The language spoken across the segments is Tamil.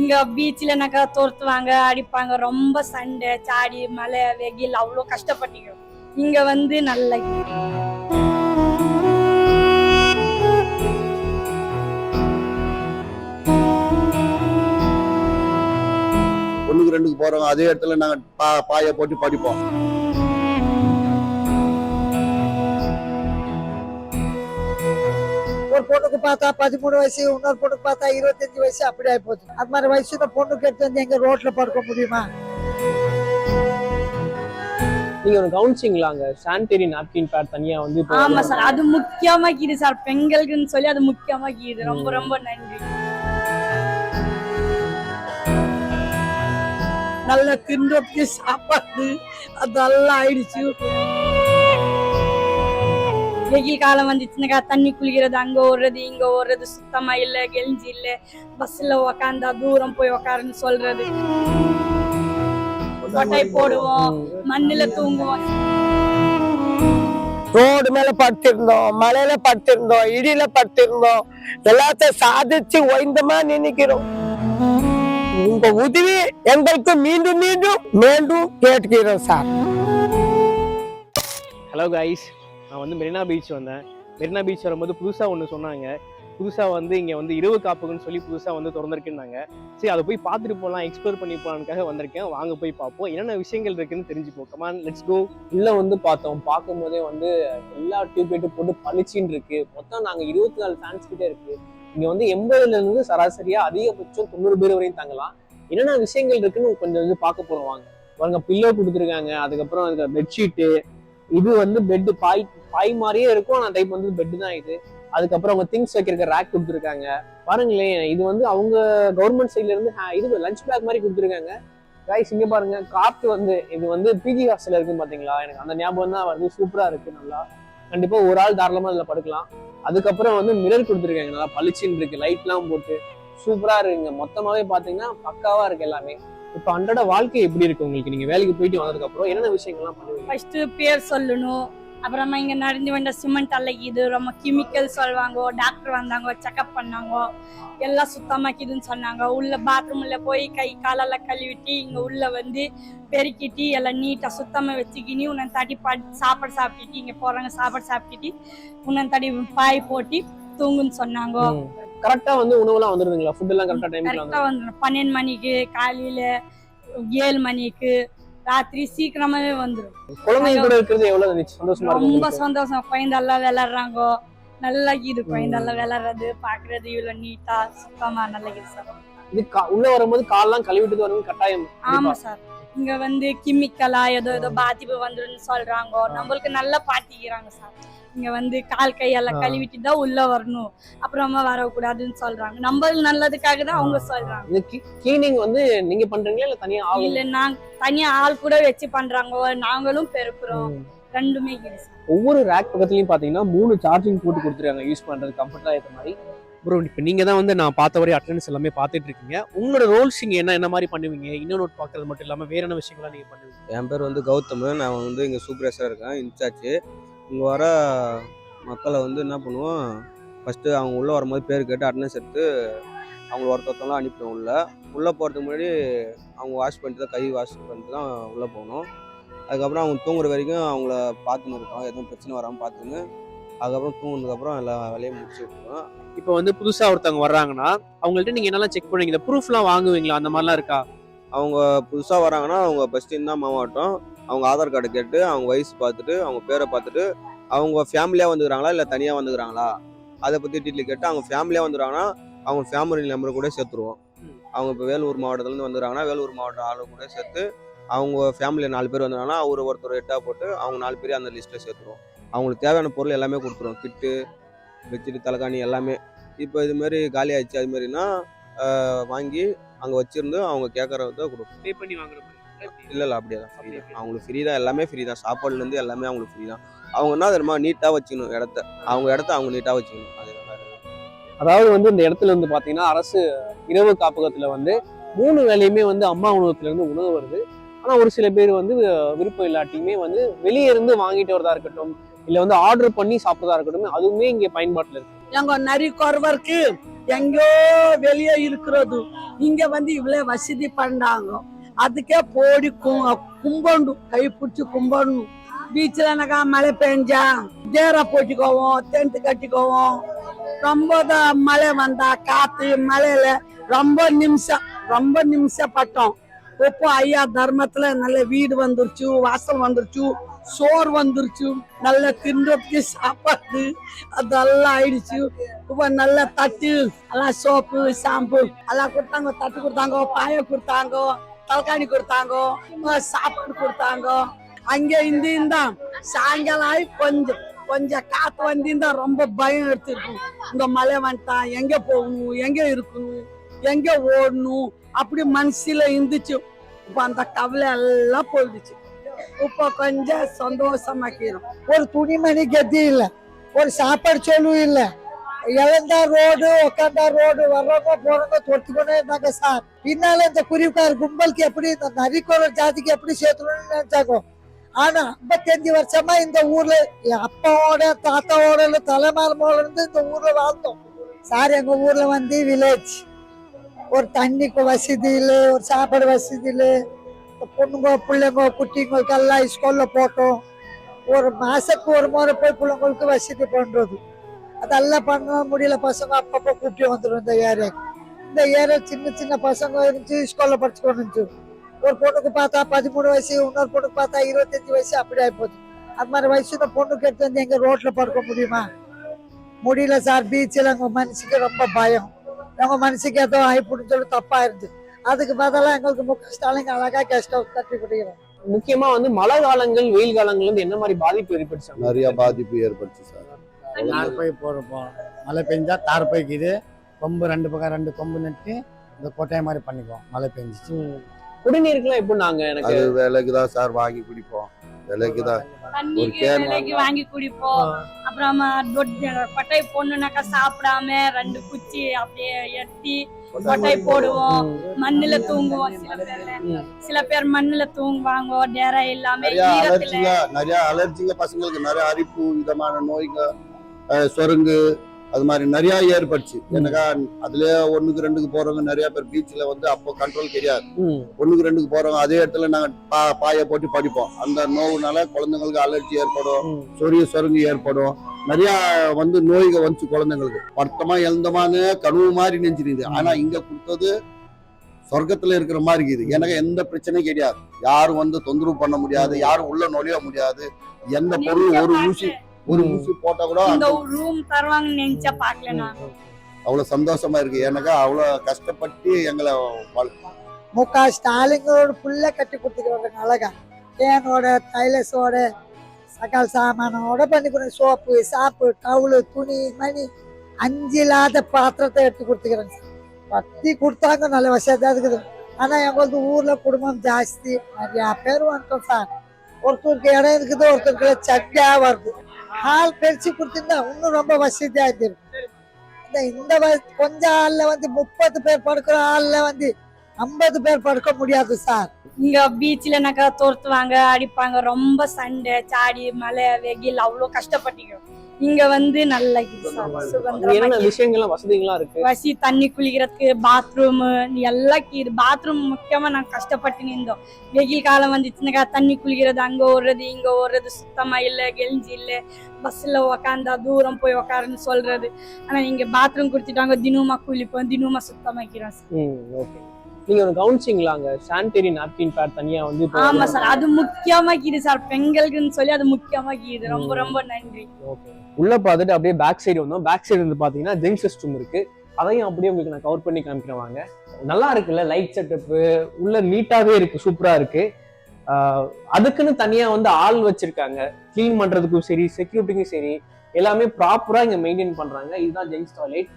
இங்க பீச்லனாக்கா துரத்துவாங்க அடிப்பாங்க ரொம்ப சண்டை சாடி மழை வெயில் அவ்வளோ கஷ்டப்பட்டீங்க. இங்க வந்து நல்ல ஒண்ணுக்கு ரெண்டுக்கு போறோம் அதே இடத்துல நாங்க பா பாயை போட்டு படிப்போம். ஒரு பொண்ணுக்கு பார்த்தா பதிமூணு வயசு இன்னொரு பொண்ணுக்கு பார்த்தா இருபத்தஞ்சு வயசு அப்படி ஆகி போகுது அது மாதிரி வயசுல பொண்ணுக்கு எடுத்து வந்து எங்க ரோட்ல படுக்க முடியுமா? நீங்க ஒரு கவனிச்சிங்களா அங்க சானிடரி நாப்கின் பேட் தனியா வந்து ஆமா சார் அது முக்கியமா கீது சார். பெண்களுக்குன்னு சொல்லி அது முக்கியமா கீது. ரொம்ப ரொம்ப நன்றி. நல்ல தின்றதுக்கு சாப்பாடு அதெல்லாம் ஆயிடுச்சு. வெயில் காலம் வந்துச்சுனாக்கா தண்ணி குளிக்கிறது அங்க ஓடுறது இங்க ஓடுறது சுத்தமா இல்ல கெஞ்சி இல்ல. பஸ்ல உக்காந்தா தூரம் போய் உக்காருன்னு சொல்றது. கொட்டை போடுவோம் மண்ணுல தூங்குவோம். ரோடு மேல படுத்திருந்தோம் மலையில படுத்திருந்தோம் இடியில படுத்திருந்தோம். எல்லாத்தையும் சாதிச்சு ஒய்ந்தமா நினைக்கிறோம் உங்க உதவி எங்களுக்கு மீண்டும் மீண்டும் மீண்டும் கேட்டுக்கிறோம் சார். ஹலோ கைஸ் நான் வந்து மெரினா பீச் வந்தேன். மெரினா பீச் வரும்போது புதுசா ஒன்று சொன்னாங்க. புதுசா வந்து இங்க வந்து இரவு காப்புக்குன்னு சொல்லி புதுசா வந்து திறந்திருக்குன்னாங்க. சரி அதை போய் பார்த்துட்டு போகலாம் எக்ஸ்ப்ளோர் பண்ணி போகலான்னுக்காக வந்திருக்கேன். வாங்க போய் பார்ப்போம். என்னென்ன விஷயங்கள் இருக்குன்னு தெரிஞ்சுப்போம். கமான் லெட்ஸ் கோ இல்லை வந்து பார்த்தோம். பார்க்கும்போதே வந்து எல்லா டியூப்லைட்டும் போட்டு பளிச்சின்னு இருக்கு. மொத்தம் நாங்க இருபத்தி நாலு ஃபேன்ஸ் கிட்டே இருக்கு. இங்க வந்து எண்பதுல இருந்து சராசரியா அதிகபட்சம் தொண்ணூறு பேர் வரையும் தங்கலாம். என்னென்ன விஷயங்கள் இருக்குன்னு கொஞ்சம் வந்து பார்க்க போகிறோம் வாங்க. பாருங்க பில்லோ கொடுத்துருக்காங்க. அதுக்கப்புறம் அதுக்கு பெட்ஷீட்டு இது வந்து பெட் பாய் பாய் மாதிரியே இருக்கும். ஆனால் டைப் வந்து பெட் தான் இது. அதுக்கப்புறம் அவங்க திங்ஸ் வைக்கிறக்க ரேக் கொடுத்துருக்காங்க. பாருங்களேன் இது வந்து அவங்க கவர்மெண்ட் சைட்ல இருந்து இது லஞ்ச் பேக் மாதிரி கொடுத்துருக்காங்க. கைஸ் இங்க பாருங்க காத்து வந்து இது வந்து பிஜி ஹாஸ்டல் இருக்கு பாத்தீங்களா? எனக்கு அந்த ஞாபகம் தான் வருது. சூப்பரா இருக்கு நல்லா. கண்டிப்பா ஒரு ஆள் தாராளமா அதுல படுக்கலாம். அதுக்கப்புறம் வந்து மிரர் கொடுத்துருக்காங்க. நல்லா பளிச்சுன்னு இருக்கு. லைட்லாம் போட்டு. சூப்பரா இருக்குங்க. மொத்தமாவே பாத்தீங்கன்னா பக்காவா இருக்கு எல்லாமே. இப்ப அன்றாட வாழ்க்கை எப்படி இருக்கு உங்களுக்கு? நீங்க வேலைக்கு போயிட்டு வந்ததுக்கு அப்புறம் என்னென்ன விஷயங்கள்லாம் பண்ணுவீங்க? ஃபர்ஸ்ட் பேர் சொல்லணும். அப்புறமா இங்க நடந்து வந்த சிமெண்ட் அலைக்குது ரொம்ப கெமிக்கல் சொல்லுவாங்க டாக்டர் வந்தாங்க செக்அப் பண்ணாங்க எல்லாம் சுத்தமாக்கிதுன்னு சொன்னாங்க. உள்ள பாத்ரூம்ல போய் கை காலெல்லாம் கழுவிட்டு இங்க உள்ள வந்து பெருக்கிட்டு எல்லாம் நீட்டா சுத்தமா வச்சுக்கினி உன்னை தட்டி பட் சாப்பாடு சாப்பிட்டுட்டு இங்க போறாங்க. சாப்பாடு சாப்பிட்டுட்டு உன்னை தடி பாய் போட்டு தூங்குன்னு சொன்னாங்க. கரெக்டா வந்து உணவுலாம் வந்துருதுங்களா? ஃபுட் எல்லாம் கரெக்டா டைம்ல கரெக்டா வந்துடும் பன்னெண்டு மணிக்கு காலையில ஏழு மணிக்கு ராத்திரி சீக்கிரமாவே வந்துடும் குழந்தைங்க கூட இருக்கிறது எவ்வளவு இருந்துச்சு சந்தோஷமா இருக்கு ரொம்ப? சந்தோஷம். குழந்தெல்லாம் விளையாடுறாங்க. நல்லா இது குழந்தெல்லாம் விளையாடுறது பாக்குறது இவ்வளவு நீட்டா சுத்தமா நல்லா இருக்குது சார் இது உள்ள வரும்போது கால்லாம் கழுவிட்டு வரணும் கட்டாயம் ஆமா சார். இங்க வந்து கிமிக்கலா ஏதோ ஏதோ பாதிப்பு வந்துருன்னு சொல்றாங்க. நம்மளுக்கு நல்லா பாட்டிக்கிறாங்க சார். இங்க வந்து கால் கையெல்லாம். கழுவிட்டு தான் உள்ள வரணும். அப்புறமா வரக்கூடாதுன்னு சொல்றாங்க. நம்மளுக்கு நல்லதுக்காக தான் அவங்க சொல்றாங்க. கிளீனிங் வந்து நீங்க பண்றீங்களா இல்ல தனியா ஆள்? இல்ல நாங்க தனியா ஆள் கூட வச்சு பண்றாங்க. நாங்களும் பெருக்குறோம். ரெண்டுமே ஒவ்வொரு ரேக் பக்கத்துலயும் பாத்தீங்கன்னா மூணு சார்ஜிங் போட்டு கொடுத்துருக்காங்க. யூஸ் பண்றது கம்ஃபர்டா ஏற்ற மாதிரி. ப்ரோ இப்போ நீங்க தான் வந்து நான் பார்த்த வரை அட்டன்ஸ் எல்லாமே பார்த்துட்டு இருக்கீங்க. உங்களோட ரோல்ஸ் நீங்க என்ன என்ன மாதிரி பண்ணுவீங்க? இன்னொரு பார்க்கறது மட்டும் இல்லாம வேற என்ன விஷயங்கள்லாம் நீங்க பண்ணுவீங்க? என் பேர் வந்து கௌதம். நான் வந்து இங்கே சூப்பர்வைசராக இருக்கேன். இன்சார்ஜ் இங்கே வர மக்களை வந்து என்ன பண்ணுவோம் ஃபஸ்ட்டு அவங்க உள்ளே வரும்போது பேர் கேட்டு அட்டனன்ஸ் எடுத்து அவங்க ஒருத்தொருத்தவங்களாம் அனுப்பிடுவோம் உள்ளே. உள்ளே போகிறதுக்கு முன்னாடி அவங்க வாஷ் பண்ணிட்டு தான் கை வாஷ் பண்ணிட்டு தான் உள்ளே போகணும். அதுக்கப்புறம் அவங்க தூங்குற வரைக்கும் அவங்கள பார்த்துன்னு இருக்கோம் எதுவும் பிரச்சனை வராமல் பார்த்துன்னு அதுக்கப்புறம் தூங்குனதுக்கப்புறம் எல்லா வேலையும் முடிச்சு விட்டுருவோம் இப்போ வந்து புதுசா ஒருத்தவங்க வர்றாங்கன்னா அவங்கள்ட்ட நீங்க என்னெல்லாம் செக் பண்ணுவீங்க? இந்த ப்ரூஃப்லாம் வாங்குவீங்களா? அந்த மாதிரிலாம் இருக்கா? அவங்க புதுசாக வராங்கன்னா அவங்க ஃபஸ்ட்டு இந்த மாவட்டம் அவங்க ஆதார் கார்டு கேட்டு அவங்க வயசு பார்த்துட்டு அவங்க பேரை பார்த்துட்டு அவங்க ஃபேமிலியாக வந்துக்கிறாங்களா இல்லை தனியாக வந்துக்கிறாங்களா? அதை பற்றி டீட்டெயில் கேட்டு அவங்க ஃபேமிலியாக வந்துடுறாங்கன்னா அவங்க ஃபேமிலி நம்பர் கூட சேர்த்துருவோம். அவங்க இப்போ வேலூர் மாவட்டத்துலேருந்து வந்துடுறாங்கன்னா வேலூர் மாவட்ட ஆளு கூட சேர்த்து அவங்க ஃபேமிலியில் நாலு பேர் வந்துடுறாங்கன்னா அவர் ஒருத்தர் எட்டாக போட்டு அவங்க நாலு பேரையும் அந்த லிஸ்ட்டில் சேர்த்துருவோம். அவங்களுக்கு தேவையான பொருள் எல்லாமே கொடுத்துருவோம். கிட்டு பெட்ஷீட் தலைகாணி எல்லாமே. இப்போ இதுமாரி காலி ஆயிடுச்சு வாங்கி அங்கே வச்சுருந்து அவங்க கேட்குறத கொடுப்போம். பே பண்ணி வாங்குற மாதிரி. இல்லை இல்லை அப்படியே தான். ஃப்ரீ தான் அவங்களுக்கு ஃப்ரீ தான். எல்லாமே ஃப்ரீ தான். சாப்பாடுலேருந்து எல்லாமே அவங்களுக்கு ஃப்ரீ தான். அவங்க என்ன தெரியுமா நீட்டாக வச்சுக்கணும் இடத்த. அவங்க இடத்த அவங்க நீட்டாக வச்சுக்கணும். அது இருக்கு. அதாவது வந்து இந்த இடத்துல வந்து பாத்தீங்கன்னா அரசு இரவு காப்பகத்துல வந்து மூணு வேலையுமே வந்து அம்மா உணவகத்துல இருந்து உணவு வருது. ஆனா ஒரு சில பேர் வந்து விருப்பம் இல்லாட்டியுமே வந்து வெளியே இருந்து வாங்கிட்டு வரதா இருக்கட்டும் இல்ல வந்து ஆர்டர் பண்ணி சாப்பிட்றதா இருக்கட்டும் அதுவுமே இங்க பயன்பாட்டுல இருக்கு. எங்க நரி குறவருக்கு எங்கோ வெளியே இருக்கிறது. இங்க வந்து இவ்வளவு வசதி பண்ணாங்க. அதுக்கே போடி கும்பண்டு கை பிடிச்சி கும்பணும். பீச்சில் மழை பெஞ்சா? தேரை போட்டிக்குவோம் டென்ட் கட்டிக்குவோம். ரொம்ப தான் மழை வந்தா காத்து மழையில ரொம்ப நிமிஷம் ரொம்ப நிமிஷப்பட்டோம். இப்போ ஐயா தர்மத்துல நல்ல வீடு வந்துருச்சு வாசல் வந்துருச்சு சோறு வந்துருச்சு நல்ல தின்றதுக்கு சாப்பாடு அதெல்லாம் ஆயிடுச்சு. இப்போ நல்ல தட்டு எல்லாம் சோப்பு ஷாம்பு எல்லாம் கொடுத்தாங்க தட்டு கொடுத்தாங்க பாய கொடுத்தாங்க. தலக்காணி கொடுத்தாங்க சாப்பாடு கொடுத்தாங்க. அங்கே இருந்திருந்தான். சாயங்காலம் ஆகி கொஞ்சம் கொஞ்சம் காத்து வந்திருந்தா ரொம்ப பயம் எடுத்திருக்கும். இந்த மழை வந்துட்டான் எங்க போகணும் எங்க இருக்கணும் எங்க ஓடணும் அப்படி மனசுல இருந்துச்சு. இப்போ அந்த கவலை எல்லாம் போயிடுச்சு. இப்போ கொஞ்சம் சந்தோஷமாக்கிறோம் ஒரு துணிமணி கத்தி இல்லை ஒரு சாப்பாடு சொல்லு இல்லை. இழந்தா ரோடு உக்காந்தா ரோடு வர்றவங்க போறவங்க தொடுத்துக்கொண்டே இருந்தாங்க சார். பின்னால இந்த குறிவுக்கார் கும்பலுக்கு எப்படி இந்த நரிக்குறவர் ஜாதிக்கு எப்படி சேர்த்துணும்னு நினைச்சாங்க. ஆனா ஐம்பத்தஞ்சு வருஷமா இந்த ஊர்ல என் அப்பாவோட தாத்தாவோட இல்ல தலைமாரமோட இருந்து இந்த ஊர்ல வாழ்ந்தோம். சார் எங்க ஊர்ல வந்து வில்லேஜ் ஒரு தண்ணிக்கு வசதி இல்லை ஒரு சாப்பாடு வசதி இல்லை. பொண்ணுங்க பிள்ளைங்க குட்டிங்களுக்கு எல்லாம் ஸ்கூல்ல போட்டோம். ஒரு மாசத்துக்கு ஒரு முறை போய் பிள்ளைங்களுக்கு வசதி பண்றது. அதெல்லாம் பண்ண முடியல. பசங்க அப்பப்போ கூப்பிட்டு வந்துடும் இந்த ஏரியாக்கு இந்த ஏரியா சின்ன சின்ன பசங்க இருந்துச்சு ஸ்கூல்ல படிச்சுக்கொண்டு இருந்துச்சு ஒரு பொண்ணுக்கு பார்த்தா பதிமூணு வயசு இன்னொரு பொண்ணுக்கு பார்த்தா இருபத்தஞ்சு வயசு அப்படி ஆயிப்போச்சு. அது மாதிரி வயசு இந்த பொண்ணுக்கு எடுத்து வந்து எங்க ரோட்ல படுக்க முடியுமா? முடியல சார். பீச்சில் எங்க மனசுக்கு ரொம்ப பயம். எங்க மனசுக்கு ஏதோ ஆயிப்புன்னு சொல்லி தப்பா இருந்து அதுக்கு பதிலாக எங்களுக்கு முக ஸ்டாலின் அழகா கெஸ்ட் ஹவுஸ் கட்டி கொடுக்கிறோம் முக்கியமா வந்து மழை காலங்கள் வெயில் காலங்கள் வந்து என்ன மாதிரி பாதிப்பு ஏற்படுச்சு? நிறைய பாதிப்பு ஏற்பட்டுச்சு சார். தார் பை போடுறப்போம் மழை பெஞ்சா தார் பைக்குது கொம்பு ரெண்டு பக்கம் ரெண்டு கொம்பு நட்டு இந்த கொட்டையை மாதிரி பண்ணிக்குவோம் மழை பெஞ்சிச்சு. குடிநீருக்குலாம் எப்போ நாங்க எனக்கு அது விலைக்கு தான் சார் வாங்கி குடிப்போம். விலைக்கு தான். தண்ணிக்கு கேன் விலைக்கு வாங்கி குடிப்போம். அப்புறமா தொட்டி- கொட்டை போடணும்னாக்கா சாப்பிடாம ரெண்டு குச்சி அப்படியே எட்டி கொட்டை போடுவோம். மண்ணுல தூங்குவோம் சில பேர்ல. ம். சில பேர் மண்ணுல தூங்குவாங்க டேரா இல்லாம நிறைய ஈரத்துல. அலர்ஜிங்க நிறைய அலர்ஜிங்க பசங்களுக்கு நிறைய அரிப்பு விதமான நோய்ங்க. அஹ், சொரங்கு அது மாதிரி நிறைய ஏற்பட்டுச்சு எனக்கா அதுல ஒண்ணுக்கு ரெண்டுக்கு போறவங்க நிறைய பேர் பீச்ல வந்து அப்போ கண்ட்ரோல் கிடையாது. ஒண்ணுக்கு ரெண்டுக்கு போறவங்க அதே இடத்துல நாங்க பா பாயை போட்டு படிப்போம். அந்த நோவுனால குழந்தைங்களுக்கு அலர்ஜி ஏற்படும். சொரிய சொருங்கு ஏற்படும். நிறைய வந்து நோய்க வந்துச்சு குழந்தைங்களுக்கு. வருத்தமா எழுந்தமான கனவு மாதிரி நெஞ்சிருது ஆனா இங்க கொடுத்தது சொர்க்கத்துல இருக்கிற மாதிரி இருக்குது. எனக்கு எந்த பிரச்சனையும் கிடையாது. யாரும் வந்து தொந்தரவு பண்ண முடியாது யாரும் உள்ள நுழைய முடியாது. எந்த பொருள் ஒரு ஊசி ஒரு ம். ஊசி போட்டா கூட இந்த ரூம் தருவாங்கன்னு நினைச்சா பாக்கல நான் அவ்வளவு சந்தோஷமா இருக்கு. எனக்கா அவ்வளவு கஷ்டப்பட்டு எங்களை வள- முக ஸ்டாலினோட புள்ள கட்டி கொடுத்துக்கிறாங்க அழகா தேனோட தைலஸோட சகல சாமானோட பண்ணி கொடுங்க சோப்பு சாப்பு டவுலு துணி மணி அஞ்சு இல்லாத பாத்திரத்தை எடுத்து கொடுத்துக்கிறாங்க பத்தி கொடுத்தாங்க நல்ல வசதியாக இருக்குது. ஆனா எங்களுக்கு ஊர்ல குடும்பம் ஜாஸ்தி. நிறைய பேர் வந்துட்டோம் சார். ஒருத்தருக்கு இடம் இருக்குது ஒருத்தருக்கு சட்டியா வருது. ஹால் பெருசு கொடுத்துருந்தா இன்னும் ரொம்ப வசதியா இருக்கும் இந்த இந்த வ- கொஞ்ச ஆள்ல வந்து முப்பது பேர் படுக்கிற ஆள்ல வந்து ஐம்பது பேர் படுக்க முடியாது சார். இங்க பீச்லனாக்கா தோர்த்துவாங்க அடிப்பாங்க ரொம்ப சண்டை சாடி மழை வெயில் அவ்வளவு கஷ்டப்பட்டிக்கிறோம் இங்க வந்து நல்ல சுதந்திரமா இருக்கு. விஷயங்கள்லாம் வசதிகள்லாம் இருக்கு? வசி தண்ணி குளிக்கிறதுக்கு பாத்ரூம் எல்லாம் கீது பாத்ரூம் முக்கியமா நாங்க கஷ்டப்பட்டு நின்றோம். வெயில் காலம் வந்துச்சுனாக்கா தண்ணி குளிக்கிறது அங்க ஓடுறது இங்க ஓடுறது சுத்தமா இல்ல கெஞ்சி இல்ல. பஸ்ல உக்காந்தா தூரம் போய் உக்காருன்னு சொல்றது. ஆனா இங்க பாத்ரூம் கொடுத்துட்டாங்க தினமுமா குளிப்போம் தினமுமா சுத்தமாக்கிறோம் நீங்க ஒரு கவனிச்சிங்களா அங்க சானிடரி நாப்கின் பேட் தனியா வந்து இப்போ ஆமா சார். அது முக்கியமா கீது சார். பெண்களுக்குன்னு சொல்லி அது முக்கியமா கீது ரொம்ப ரொம்ப நன்றி. ஓகே. உள்ள பார்த்துட்டு அப்படியே பேக் சைடு வந்தோம். பேக் சைடு வந்து பார்த்தீங்கன்னா ஜென்ஸ் ரெஸ்ட் ரூம் இருக்கு. அதையும் அப்படியே உங்களுக்கு நான் கவர் பண்ணி காமிக்கிறேன் வாங்க. நல்லா இருக்குல்ல லைட் செட்டப்பு உள்ள நீட்டாவே இருக்கு சூப்பரா இருக்கு. அதுக்குன்னு தனியா வந்து ஆள் வச்சிருக்காங்க. க்ளீன் பண்றதுக்கும் சரி செக்யூரிட்டிக்கும் சரி எல்லாமே ப்ராப்பரா இங்க மெயின்டைன் பண்றாங்க. இதுதான் ஜென்ஸ் டாய்லெட்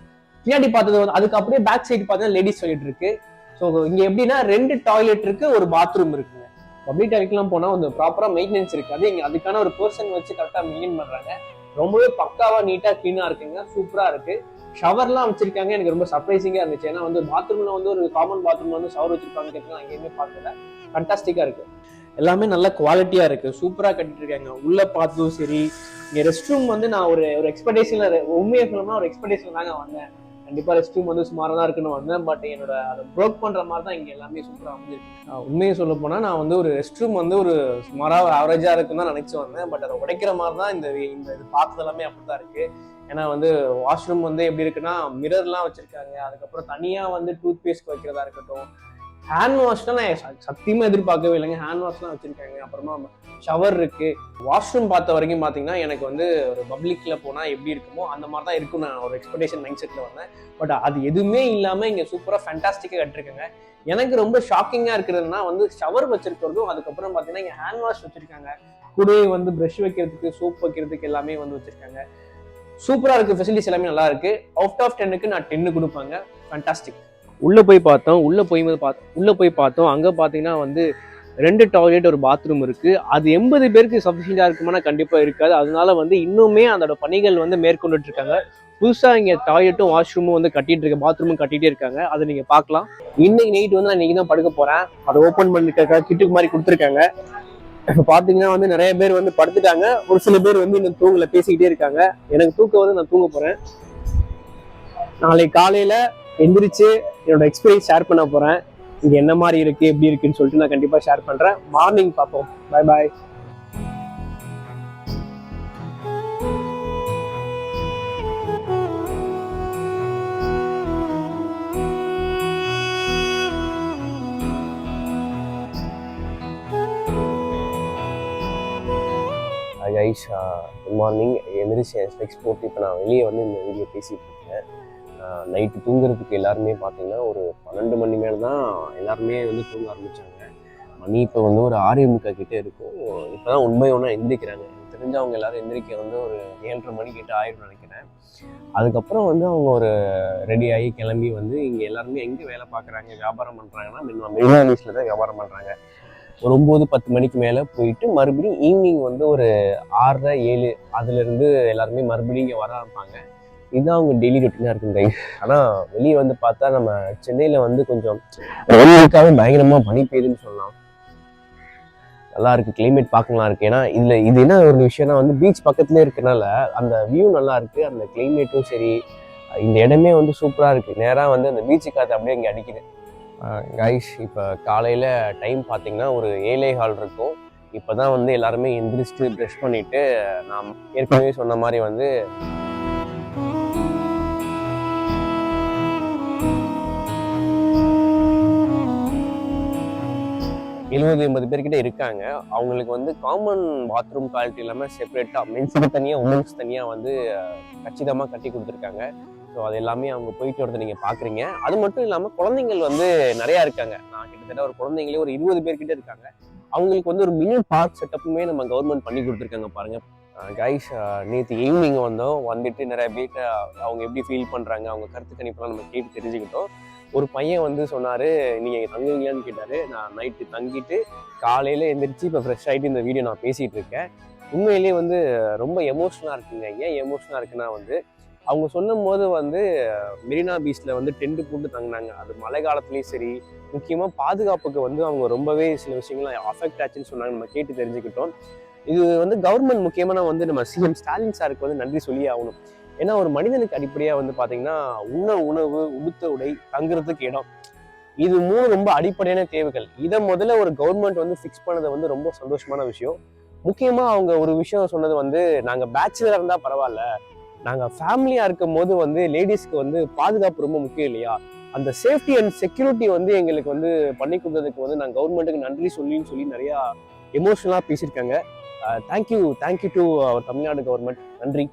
பின்னாடி பார்த்தது வந்து அதுக்கு அப்படியே பேக் சைடு பார்த்தீங்கன்னா லேடிஸ் டாய்லெட் இருக்கு. ஸோ இங்க எப்படின்னா ரெண்டு டாய்லெட் இருக்கு ஒரு பாத்ரூம் இருக்குங்க. பப்ளிக் டாய்லெட்லாம் போனா வந்து ப்ராப்பரா மெயின்டெனன்ஸ் இருக்காது. அது இங்க அதுக்கான ஒரு பர்சன் வச்சு கரெக்டா மெயின்டைன் பண்றாங்க. ரொம்பவே பக்காவா நீட்டா கிளீனா இருக்குங்க. சூப்பரா இருக்கு. ஷவர்லாம் வச்சிருக்காங்க எனக்கு ரொம்ப சர்ப்ரைசிங்கா இருந்துச்சு. ஏன்னா வந்து பாத்ரூம்ல வந்து ஒரு காமன் பாத்ரூம்ல வந்து ஷவர் வச்சிருப்பாங்க கேட்டு எங்கேயுமே பார்க்கல. ஃபண்டாஸ்டிக்கா இருக்கு. எல்லாமே நல்ல குவாலிட்டியா இருக்கு. சூப்பரா கட்டிட்டு இருக்காங்க. உள்ள பார்த்ததும் சரி இங்க ரெஸ்ட் ரூம் வந்து நான் ஒரு ஒரு எக்ஸ்பெக்டேஷன்ல உண்மையை சொல்லணும்னா ஒரு எக்ஸ்பெக்டேஷன் தாங்க வந்தேன். கண்டிப்பாக ரெஸ்ட் ரூம் வந்து சுமாராக தான் இருக்குன்னு வந்தேன். பட் என்னோட அதை ப்ரோக் பண்ணுற மாதிரி தான் இங்கே எல்லாமே சூப்பராக அமைஞ்சிருக்கு. உண்மையை சொல்ல போனால் நான் வந்து ஒரு ரெஸ்ட் ரூம் வந்து ஒரு சுமாராக ஒரு ஆவரேஜா இருக்குன்னு தான் நினச்சி வந்தேன். பட் அதை உடைக்கிற மாதிரி தான் இந்த இந்த இது பார்த்தது எல்லாமே அப்படி தான் இருக்குது ஏன்னா வந்து வாஷ்ரூம் வந்து எப்படி இருக்குன்னா மிரர்லாம் வச்சுருக்காங்க. அதுக்கப்புறம் தனியாக வந்து டூத் பேஸ்ட் வைக்கிறதா இருக்கட்டும் ஹேண்ட் வாஷ்லாம் நான் சத்தியமாக எதிர்பார்க்கவே இல்லைங்க. ஹேண்ட் வாஷ்லாம் வச்சிருக்காங்க. அப்புறமா ஷவர் இருக்குது வாஷ்ரூம் பார்த்த வரைக்கும் பார்த்தீங்கன்னா எனக்கு வந்து ஒரு பப்ளிக்ல போனால் எப்படி இருக்குமோ அந்த மாதிரி தான் இருக்கும் நான் ஒரு எக்ஸ்பெக்டேஷன் மைண்ட் செட்டில் வந்தேன். பட் அது எதுவுமே இல்லாமல் இங்கே சூப்பராக ஃபேண்டாஸ்டிக்காக கட்டிருக்காங்க. எனக்கு ரொம்ப ஷாக்கிங்காக இருக்கிறதுனா வந்து ஷவர் வச்சிருக்கிறதும் அதுக்கப்புறம் பார்த்தீங்கன்னா இங்கே ஹேண்ட் வாஷ் வச்சிருக்காங்க. கூடவே வந்து ப்ரஷ் வைக்கிறதுக்கு சோப் வைக்கிறதுக்கு எல்லாமே வந்து வச்சுருக்காங்க. சூப்பராக இருக்குது ஃபெசிலிட்டிஸ் எல்லாமே நல்லா இருக்குது அவுட் ஆஃப் டென்னுக்கு நான் டென்னு கொடுப்பாங்க. ஃபேண்டாஸ்டிக் உள்ளே போய் பார்த்தோம் உள்ளே போய் பார்த்து உள்ளே போய் பார்த்தோம். அங்கே பார்த்தீங்கன்னா வந்து ரெண்டு டாய்லெட் ஒரு பாத்ரூம் இருக்குது அது எண்பது பேருக்கு சஃபிஷியண்டாக இருக்குமானா கண்டிப்பாக இருக்காது. அதனால வந்து இன்னுமே அதோட பணிகள் வந்து மேற்கொண்டுட்டு இருக்காங்க புதுசாக இங்கே டாய்லெட்டும் வாஷ்ரூமும் வந்து கட்டிட்டு இருக்க பாத்ரூமும் கட்டிகிட்டே இருக்காங்க. அதை நீங்கள் பார்க்கலாம். இன்னைக்கு நைட் வந்து நான் இன்னைக்கு தான் படுக்க போகிறேன் அதை ஓப்பன் பண்ணிருக்க கிட்டுக்கு மாதிரி கொடுத்துருக்காங்க. இப்போ பார்த்தீங்கன்னா வந்து நிறைய பேர் வந்து படுத்துட்டாங்க. ஒரு சில பேர் வந்து இன்னும் தூங்கல பேசிக்கிட்டே இருக்காங்க. எனக்கு தூக்கம் வந்து நான் தூங்க போகிறேன் நாளைக்கு காலையில எந்திரிச்சு என்னோட எக்ஸ்பீரியன்ஸ் ஷேர் பண்ண போகிறேன் இங்கே என்ன மாதிரி இருக்குது எப்படி இருக்குன்னு சொல்லிட்டு நான் கண்டிப்பாக ஷேர் பண்ணுறேன் மார்னிங் பார்ப்போம் bye bye guys good morning எந்திரிச்சு ஸ்பெக்ஸ் போட்டு இப்போ நான் வெளியே வந்து இந்த வீடியோ பேசிட்டு நைட்டு தூங்குறதுக்கு எல்லாருமே பார்த்தீங்கன்னா ஒரு பன்னெண்டு மணி மேலே தான் எல்லாருமே வந்து தூங்க ஆரம்பிச்சாங்க. மணி இப்போ வந்து ஒரு ஆறு முக்கா கிட்டே இருக்கும் இப்போ தான் உண்மை ஒன்றா எந்திரிக்கிறாங்க. தெரிஞ்சு அவங்க எல்லாரும் எந்திரிக்க வந்து ஒரு ஏழரை மணி கிட்ட ஆயிடும் நினைக்கிறேன். அதுக்கப்புறம் வந்து அவங்க ஒரு ரெடி ஆகி கிளம்பி வந்து இங்கே எல்லாருமே எங்கே வேலை பார்க்குறாங்க வியாபாரம் பண்ணுறாங்கன்னா மெரினா பீச்சில் தான் வியாபாரம் பண்ணுறாங்க ஒரு ஒம்பது பத்து மணிக்கு மேலே போயிட்டு மறுபடியும் ஈவினிங் வந்து ஒரு ஆறரை ஏழு அதுலேருந்து எல்லாருமே மறுபடியும் இங்கே வர ஆரம்பிப்பாங்க. இதுதான் அவங்க டெய்லி ரொட்டீனாக இருக்கும் கைஸ் ஆனால் வெளியே வந்து பார்த்தா நம்ம சென்னையில் வந்து கொஞ்சம் வெயிலுக்காகவே பயங்கரமாக பனி பெய்யுதுன்னு சொல்லலாம். நல்லா இருக்கு கிளைமேட் பார்க்கலாம் இருக்கு. ஏன்னா இதில் இது என்ன ஒரு விஷயம்னா வந்து பீச் பக்கத்துலேயே இருக்கனால அந்த வியூ நல்லா இருக்கு அந்த கிளைமேட்டும் சரி இந்த இடமே வந்து சூப்பராக இருக்கு. நேராக வந்து அந்த பீச்சு காற்று அப்படியே இங்கே அடிக்குது. கைஸ் இப்போ காலையில் டைம் பார்த்தீங்கன்னா ஒரு ஏழை ஹால் இருக்கும். இப்போ தான் வந்து எல்லாருமே எந்திரிச்சிட்டு ப்ரெஷ் பண்ணிட்டு நான் ஏற்கனவே சொன்ன மாதிரி வந்து எழுபது எண்பது பேர்கிட்ட இருக்காங்க. அவங்களுக்கு வந்து காமன் பாத்ரூம் குவாலிட்டி இல்லாமல் செப்பரேட்டாக மென்ஸுக்கு தனியாக உமன்ஸ் தனியாக வந்து கச்சிதமாக கட்டி கொடுத்துருக்காங்க. ஸோ அது எல்லாமே அவங்க போயிட்டு வரதை நீங்கள் பார்க்குறீங்க அது மட்டும் இல்லாமல் குழந்தைங்கள் வந்து நிறையா இருக்காங்க. நான் கிட்டத்தட்ட ஒரு குழந்தைங்களே ஒரு இருபது பேர்கிட்ட இருக்காங்க. அவங்களுக்கு வந்து ஒரு மினி பார்க் செட்டப்புமே நம்ம கவர்மெண்ட் பண்ணி கொடுத்துருக்காங்க பாருங்க. கைஸ் நேற்று ஈவினிங் வந்தோம். வந்துட்டு நிறைய பேர்கிட்ட அவங்க எப்படி ஃபீல் பண்ணுறாங்க அவங்க கருத்து கணிப்பெல்லாம் நம்ம கேட்டு தெரிஞ்சுக்கிட்டோம். ஒரு பையன் வந்து சொன்னார் நீங்கள் இங்கே தங்குவீங்களான்னு கேட்டார். நான் நைட்டு தங்கிட்டு காலையில் எந்திரிச்சு இப்போ ஃப்ரெஷ் ஆகிட்டு இந்த வீடியோ நான் பேசிகிட்டு இருக்கேன். உண்மையிலேயே வந்து ரொம்ப எமோஷனாக இருக்குங்க. ஏன் எமோஷனாக இருக்குன்னா வந்து அவங்க சொல்லும் போது வந்து மெரினா பீச்சில் வந்து டென்ட் போட்டு தங்கினாங்க. அது மழை காலத்துலேயும் சரி முக்கியமாக பாதுகாப்புக்கு வந்து அவங்க ரொம்பவே சில விஷயங்கள் அஃபெக்ட் ஆச்சுன்னு சொன்னாங்க. நம்ம கேட்டு தெரிஞ்சுக்கிட்டோம். இது வந்து கவர்மெண்ட் முக்கியமாக வந்து நம்ம சிஎம் ஸ்டாலின் சாருக்கு வந்து நன்றி சொல்லி ஆகணும். ஏன்னா ஒரு மனிதனுக்கு அடிப்படையாக வந்து பார்த்தீங்கன்னா உண்ண உணவு உடுத்த உடை தங்குறதுக்கு இடம். இது மூணு ரொம்ப அடிப்படையான தேவைகள். இதை முதல்ல ஒரு கவர்மெண்ட் வந்து ஃபிக்ஸ் பண்ணது வந்து ரொம்ப சந்தோஷமான விஷயம். முக்கியமாக அவங்க ஒரு விஷயம் சொன்னது வந்து நாங்கள் பேச்சுலராக இருந்தால் பரவாயில்ல. நாங்கள் ஃபேமிலியாக இருக்கும் போது வந்து லேடிஸ்க்கு வந்து பாதுகாப்பு ரொம்ப முக்கியம் இல்லையா? அந்த சேஃப்டி அண்ட் செக்யூரிட்டி வந்து எங்களுக்கு வந்து பண்ணி கொடுத்ததுக்கு வந்து நாங்கள் கவர்மெண்ட்டுக்கு நன்றி சொல்லின்னு சொல்லி நிறையா எமோஷனலாக பேசியிருக்காங்க. Thank you thank you to our Tamil Nadu government நன்றி.